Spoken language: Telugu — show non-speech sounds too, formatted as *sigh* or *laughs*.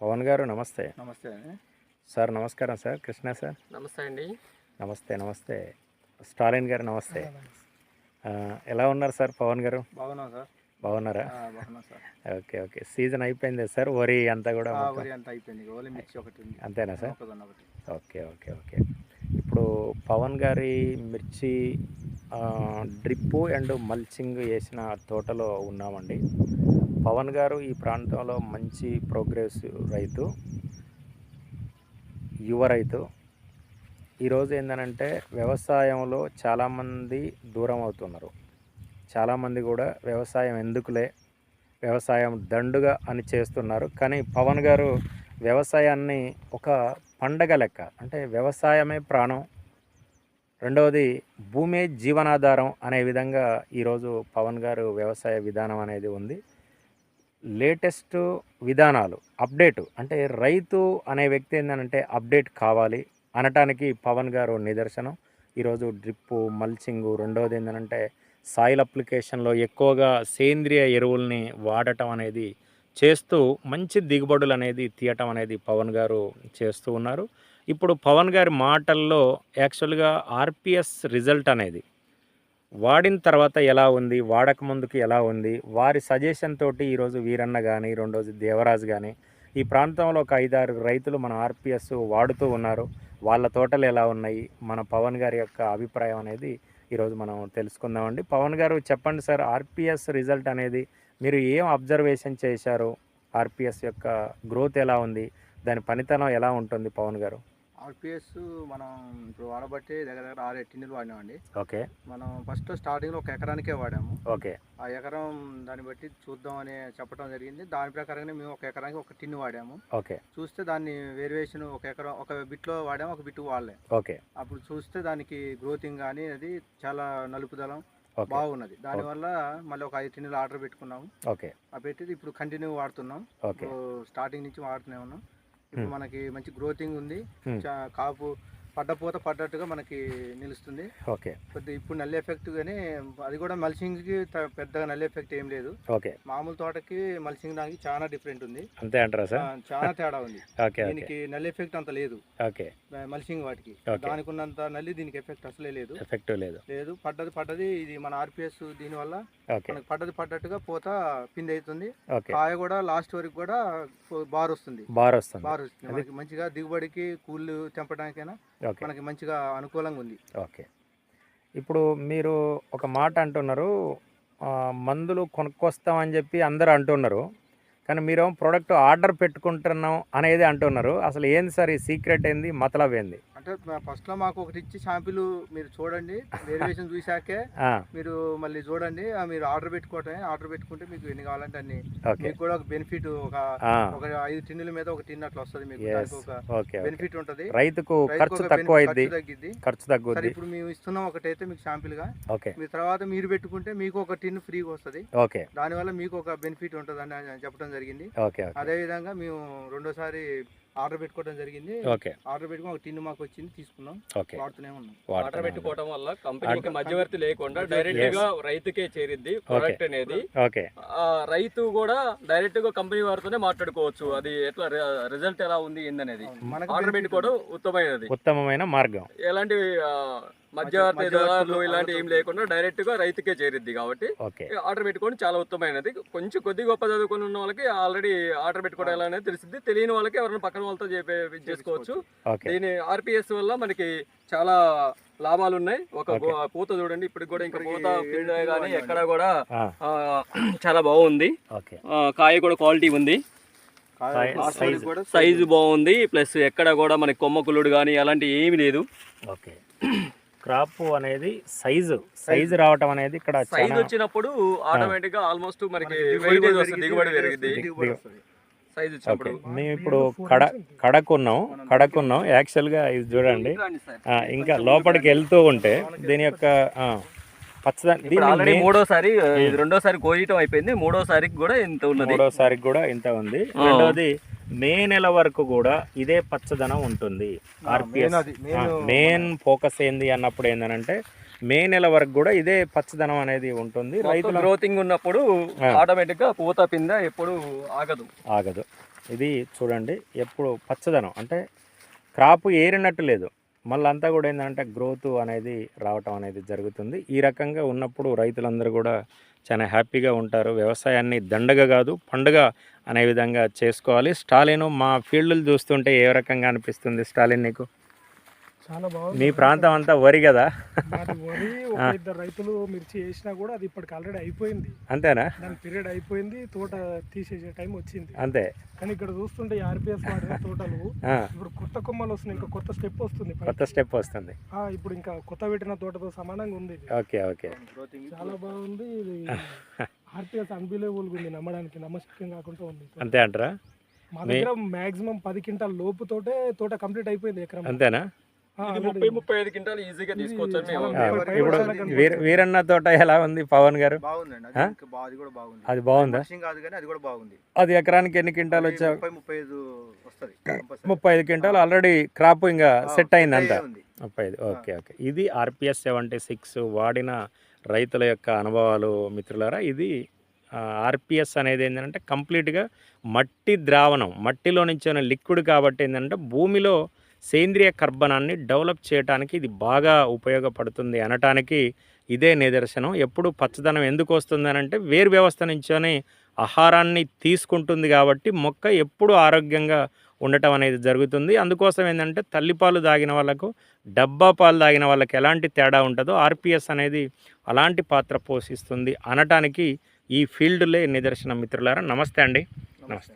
పవన్ గారు నమస్తే. నమస్తే అండి. సార్ నమస్కారం సార్. కృష్ణ సార్. నమస్తే అండి. నమస్తే నమస్తే. స్టాలిన్ గారు నమస్తే. ఎలా ఉన్నారు సార్ పవన్ గారు? బాగున్నాం సార్. బాగున్నారా? ఆ, బాగున్నాం సార్. Okay okay. సీజన్ అయిపోయింది సార్ వరి అంతా కూడా ఆ, మొత్తం? వరి అంతా అయిపోయింది. ఓన్లీ మిర్చి ఒకటి ఉంది. అంతేనా సార్? Okay okay okay. ఇప్పుడు పవన్ గారి మిర్చి డ్రిప్పు అండ్ మల్చింగ్ వేసిన తోటలో ఉన్నామండి. పవన్ గారు ఈ ప్రాంతంలో మంచి ప్రోగ్రెస్ రైతు యువ రైతు. ఈరోజు ఏంటంటే వ్యవసాయంలో చాలామంది దూరం అవుతున్నారు. చాలామంది కూడా వ్యవసాయం ఎందుకులే వ్యవసాయం దండుగా అని చేస్తున్నారు. కానీ పవన్ గారు వ్యవసాయాన్ని ఒక పండగ లెక్క అంటే వ్యవసాయమే ప్రాణం. రెండవది భూమే జీవనాధారం అనే విధంగా ఈరోజు పవన్ గారు వ్యవసాయ విధానం అనేది ఉంది. లేటెస్ట్ విధానాలు అప్డేట్ అంటే రైతు అనే వ్యక్తి ఏంటంటే అప్డేట్ కావాలి అనటానికి పవన్ గారు నిదర్శనం. ఈరోజు డ్రిప్పు మల్చింగు రెండవది ఏంటంటే సాయిల్ అప్లికేషన్లో ఎక్కువగా సేంద్రియ ఎరువుల్ని వాడటం అనేది చేస్తూ మంచి దిగుబడులు అనేది తీయటం అనేది పవన్ గారు చేస్తూ ఉన్నారు. ఇప్పుడు పవన్ గారి మాటల్లో యాక్చువల్గా ఆర్పిఎస్ రిజల్ట్ అనేది వాడిన తర్వాత ఎలా ఉంది? వాడక ముందుకు ఎలా ఉంది? వారి సజెషన్ తోటి ఈరోజు వీరన్న కానీ రెండు రోజు దేవరాజు కానీ ఈ ప్రాంతంలో ఒక ఐదారు రైతులు మన ఆర్పిఎస్ వాడుతూ ఉన్నారు. వాళ్ళ తోటలు ఎలా ఉన్నాయి? మన పవన్ గారి యొక్క అభిప్రాయం అనేది ఈరోజు మనం తెలుసుకుందామండి పవన్ గారు చెప్పండి సార్ ఆర్పిఎస్ రిజల్ట్ అనేది మీరు ఏం అబ్జర్వేషన్ చేశారు? ఆర్పిఎస్ యొక్క గ్రోత్ ఎలా ఉంది? దాని పనితనం ఎలా ఉంటుంది పవన్ గారు? ఆర్పిఎస్ మనం ఇప్పుడు వాడబట్టి దగ్గర దగ్గర ఆరు టిన్నులు వాడినామండి. ఓకే. మనం ఫస్ట్ స్టార్టింగ్లో ఒక ఎకరానికే వాడాము. ఓకే. ఆ ఎకరం దాన్ని బట్టి చూద్దాం అని చెప్పడం జరిగింది. దాని ప్రకారంగానే మేము ఒక ఎకరానికి ఒక టిన్ను వాడాము. ఓకే. చూస్తే దాన్ని వేరియేషన్ ఒక ఎకరం ఒక బిట్లో వాడాము ఒక బిట్టు వాడలే. ఓకే. అప్పుడు చూస్తే దానికి గ్రోతింగ్ కానీ అది చాలా నలుపుదలం బాగున్నది. దానివల్ల మళ్ళీ ఒక ఐదు టిన్నులు ఆర్డర్ పెట్టుకున్నాము. ఓకే. ఆ పెట్టి ఇప్పుడు కంటిన్యూ వాడుతున్నాం. స్టార్టింగ్ నుంచి వాడుతూనే ఉన్నాం. ఇప్పుడు. మనకి మంచి గ్రోతింగ్ ఉంది కాపు పడ్డపోత పడ్డట్టుగా మనకి నిలుస్తుంది. ఓకే. కొద్దిగా ఇప్పుడు నల్లి ఎఫెక్ట్ కానీ అది కూడా మల్చింగ్కి పెద్దగా నల్లి ఎఫెక్ట్ ఏం లేదు. ఓకే. మామూలు తోటకి మల్చింగ్ దానికి చాలా డిఫరెంట్ ఉంది. అంతే అంటారా సార్? చాలా తేడా ఉంది. ఓకే దీనికి నల్లి ఎఫెక్ట్ అంత లేదు. ఓకే. మల్చింగ్ వాటికి. దానికి ఉన్నంత నల్లి దీనికి ఎఫెక్ట్ అసలే లేదు. ఎఫెక్టివ్ లేదు. లేదు. పడ్డది పడ్డది ఇది మన ఆర్పిఎస్ దీనివల్ల ఓకే. మనకి పడ్డది పడ్డట్టుగా పోత పిండి అవుతుంది కాయ కూడా లాస్ట్ వరకు కూడా బార్ వస్తుంది బార్ వస్తుంది బార్ వస్తుంది మంచిగా దిగుబడికి కూళ్ళు తెంపడానికైనా మనకి మంచిగా అనుకూలంగా ఉంది. ఓకే. ఇప్పుడు మీరు ఒక మాట అంటున్నారు మందులు కొనుక్కొస్తామని చెప్పి అందరూ అంటున్నారు కానీ మీరు ప్రోడక్ట్ ఆర్డర్ పెట్టుకుంటున్నాం అనేది అంటున్నారు. అసలు ఏంది సార్ ఈ సీక్రెట్ ఏంది మతలబ్ ఏంది? అంటే ఫస్ట్లో మాకు ఒకటి ఇచ్చి షాంపులు మీరు చూడండి. వేరియేషన్ చూసాకే ఆ, మీరు మళ్ళీ చూడండి. మీరు ఆర్డర్ పెట్టుకోవటమే. ఆర్డర్ పెట్టుకుంటే మీకు ఎన్ని కావాలంటే అన్ని. మీకు కూడా ఒక బెనిఫిట్ ఒక ఒక ఐదు టిన్నుల మీద ఒక టిన్ అట్లా వస్తుంది మీకు. ఒక బెనిఫిట్ ఉంటది. రైతుకు ఖర్చు తక్కువ ఖర్చు తగ్గిద్ది. ఖర్చు సరే తగ్గుద్ది ఇప్పుడు మేము ఇస్తున్నాం ఒకటైతే మీకు షాంపుల్గా మీరు తర్వాత మీరు పెట్టుకుంటే మీకు ఒక టిన్ ఫ్రీగా వస్తుంది. దానివల్ల మీకు ఒక బెనిఫిట్ ఉంటుంది అని చెప్పడం జరిగింది అదే విధంగా మేము రెండోసారి ఆర్డర్ పెట్టుకోవడం జరిగింది. ఓకే. ఆర్డర్ పెట్టుకుని ఒక టిన్ మాకు వచ్చింది తీసుకున్నాం. ఓకే. వాడుతూనే ఉన్నాం. ఆర్డర్. పెట్టుకోవడం వల్ల కంపెనీకి మధ్యవర్తి లేకుండా. డైరెక్ట్గా రైతుకే చేరిద్ది ప్రొడక్ట్ అనేది. ఓకే. ఆ రైతు కూడా డైరెక్ట్గా కంపెనీ వారితోనే మాట్లాడుకోవచ్చు. అది ఎట్లా రిజల్ట్ ఎలా ఉంది ఏందనేది. ఆర్డర్ పెట్టుకోవడం ఉత్తమైనది ఉత్తమమైన మార్గం. ఎలాంటి మధ్యవర్తి మధ్యవర్తులు, దళారులు ఇలాంటి ఏం. లేకుండా డైరెక్ట్గా రైతుకే చేరిద్ది కాబట్టి ఆర్డర్ పెట్టుకోవడం చాలా ఉత్తమైనది కొంచెం కొద్ది గొప్ప చదువుకుని ఉన్న వాళ్ళకి ఆల్రెడీ ఆర్డర్ పెట్టుకోవడం ఎలా అనేది తెలిసింది తెలియని వాళ్ళకి ఎవరైనా పక్కన వాళ్ళతో చెప్పే చేసుకోవచ్చు. దీని ఆర్పిఎస్ వల్ల మనకి చాలా లాభాలు ఉన్నాయి. ఒక పూత చూడండి. ఇప్పుడు కూడా ఇంకా పూత కానీ. ఎక్కడ కూడా చాలా బాగుంది. కాయ కూడా క్వాలిటీ ఉంది. సైజు బాగుంది. ప్లస్ ఎక్కడ కూడా మనకి కొమ్మకులుడు కానీ అలాంటి ఏమీ లేదు. ఓకే. క్రాప్ అనేది సైజు సైజు. రావటం అనేది ఇక్కడ సైజ్ వచ్చినప్పుడు ఆటోమేటిక్గా ఆల్మోస్ట్ మనకి దిగుబడి వెయిటేజ్ కూడా వస్తుంది దిగుబడి పెరిగింది. సైజ్ వచ్చినప్పుడు. మేము ఇప్పుడు కడ కడకున్నాం కడకున్నాం. యాక్చువల్గా ఇది చూడండి. ఇంకా లోపలికి వెళ్తూ ఉంటే దీని యొక్క ఆ, పచ్చదనం ఆల్రెడీ మూడోసారి ఇది రెండోసారి కోయటం అయిపోయింది. మూడోసారికి కూడా ఇంత ఉన్నది. మూడోసారి కూడా ఇంత ఉంది. ఆ. మే నెల వరకు కూడా ఇదే పచ్చదనం ఉంటుంది. ఆర్పిఎస్ మెయిన్ ఫోకస్ ఏంది అన్నప్పుడు ఏంటంటే మే నెల వరకు కూడా ఇదే పచ్చదనం అనేది ఉంటుంది. రైతుల గ్రోతింగ్ ఉన్నప్పుడు ఆ. ఆటోమేటిక్గా పూత పింద ఎప్పుడు ఆగదు. ఆగదు. ఇది చూడండి ఎప్పుడు పచ్చదనం. అంటే క్రాప్ ఏరినట్టు లేదు. మళ్ళీ అంతా కూడా ఏంటంటే గ్రోత్ అనేది రావటం అనేది జరుగుతుంది. ఈ రకంగా ఉన్నప్పుడు రైతులందరూ కూడా చాలా హ్యాపీగా ఉంటారు. వ్యవసాయాన్ని దండగ కాదు పండుగ అనే విధంగా చేసుకోవాలి. స్టాలిన్ మా ఫీల్డ్లు చూస్తుంటే ఏ రకంగా అనిపిస్తుంది స్టాలిన్ నీకు? చాలా బాగుంది. మీ ప్రాంతం అంతా వరి కదా? వరి ఒక ఇద్దరు రైతులు మిర్చి వేసినా కూడా అది ఇప్పటికి ఆల్రెడీ అయిపోయింది. అంతేనా? దాని పీరియడ్ అయిపోయింది తోట తీసేసే టైం వచ్చింది. అంతే. కానీ ఇక్కడ చూస్తుంటే ఆర్పిఎస్ వాడిన *laughs* తోటలు ఇప్పుడు కొత్త కొమ్మలు వస్తున్నాయి ఇంకా కొత్త స్టెప్ వస్తుంది. కొత్త స్టెప్ వస్తుంది. ఇప్పుడు ఇంకా కొత్త పెట్టిన తోటతో సమానంగా ఉంది ఓకే ఓకే. చాలా బాగుంది ఇది. *laughs* ఆర్పిఎస్ అన్బిలేబుల్ ఉంది నమ్మడానికి నమ్మశక్యం కాకుండా ఉంది. అంతే అంటారా? మా దగ్గర మాక్సిమం పది క్వింటాల్ లోపు తోటే తోట కంప్లీట్ అయిపోయింది ఎకరం. అంతేనా. ముప్పై ముప్పై ఐదు క్వింటాలు ఈజీగా తీసుకోవచ్చు ఇప్పుడు వీరన్న తోట ఎలా ఉంది పవన్ గారు? అది బాగుంది. అది బాగుందా? మనిషిం కాదు కానీ అది కూడా బాగుంది. అది ఎకరానికి ఎన్ని క్వింటాలు వచ్చా ముప్పై ఐదు వస్తుంది. కంపల్సరీ. ముప్పై ఐదు క్వింటాలు ఆల్రెడీ క్రాప్ ఇంకా సెట్ అయింది అంతా ఉంది. ముప్పై ఐదు ఓకే ఓకే. ఇది ఆర్పిఎస్ సెవెంటీ సిక్స్ వాడిన రైతుల యొక్క అనుభవాలు మిత్రులారా. ఇది ఆర్పిఎస్ అనేది ఏంటంటే కంప్లీట్గా మట్టి ద్రావణం మట్టిలో నుంచి లిక్విడ్ కాబట్టి ఏంటంటే భూమిలో సేంద్రియ కర్బనాన్ని డెవలప్ చేయడానికి ఇది బాగా ఉపయోగపడుతుంది అనటానికి ఇదే నిదర్శనం. ఎప్పుడు పచ్చదనం ఎందుకు వస్తుంది అని అంటే వేరు వ్యవస్థ నుంచొని ఆహారాన్ని తీసుకుంటుంది కాబట్టి మొక్క ఎప్పుడు ఆరోగ్యంగా ఉండటం అనేది జరుగుతుంది. అందుకోసం ఏంటంటే తల్లిపాలు తాగిన వాళ్ళకు డబ్బా పాలు తాగిన వాళ్ళకి ఎలాంటి తేడా ఉంటుందో ఆర్పిఎస్ అనేది అలాంటి పాత్ర పోషిస్తుంది అనటానికి ఈ ఫీల్డ్లే నిదర్శనం మిత్రులారా. నమస్తే అండి. నమస్తే.